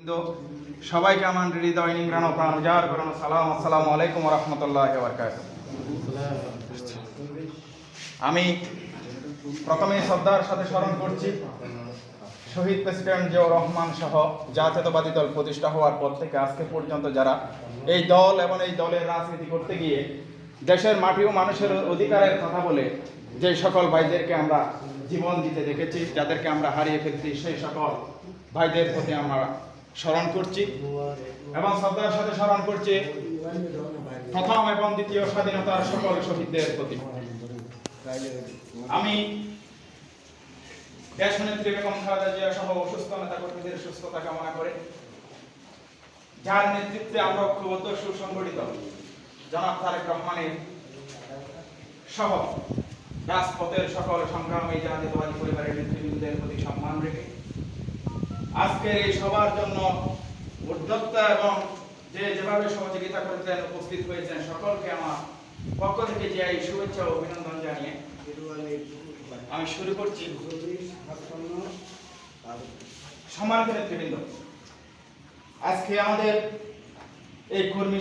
কিন্তু সবাইকে আমার হৃদয় নিংরানো প্রাণ উজাড় করানো। সালাম, আসসালামু আলাইকুম রহমতুল্লাহ আমি প্রথমে শ্রদ্ধার সাথে স্মরণ করছি, শহীদ প্রেসিডেন্ট জিয়াউর রহমান সহ জাতীয়তাবাদী দল প্রতিষ্ঠা হওয়ার পর থেকে আজকে পর্যন্ত যারা এই দল এবং এই দলের রাজনীতি করতে গিয়ে দেশের মাটি ও মানুষের অধিকারের কথা বলে যে সকল ভাইদেরকে আমরা জীবন দিতে দেখেছি, যাদেরকে আমরা হারিয়ে ফেলছি, সেই সকল ভাইদের প্রতি আমরা স্মরণ করছি এবং শ্রদ্ধার সাথে স্মরণ করছি প্রথম এবং দ্বিতীয় স্বাধীনতার সকল শহীদদের প্রতি। আমি দেশ নেত্রী বেগম খালেদা জিয়া সহ অসুস্থ নেতা কর্মীদের সুস্থতা কামনা করে যার নেতৃত্বে আমরা ঐক্যবদ্ধ, সুসংগঠিত জনাব তারেক রহমানের সহ রাজপথের সকল সংগ্রামী জাতীয়তাবাদী পরিবারের নেতৃবৃন্দের প্রতি সম্মান রেখে আজকের এই সবার জন্য উদ্যোক্তা এবং যে যেভাবে সহযোগিতা করেছেন, উপস্থিত হয়েছেন, সকলকে আমার পক্ষ থেকে যে এই শুভেচ্ছা ও অভিনন্দন জানিয়ে আমি শুরু করছি। সম্মানিত নেতৃবৃন্দ, আজকে আমাদের এই কর্মী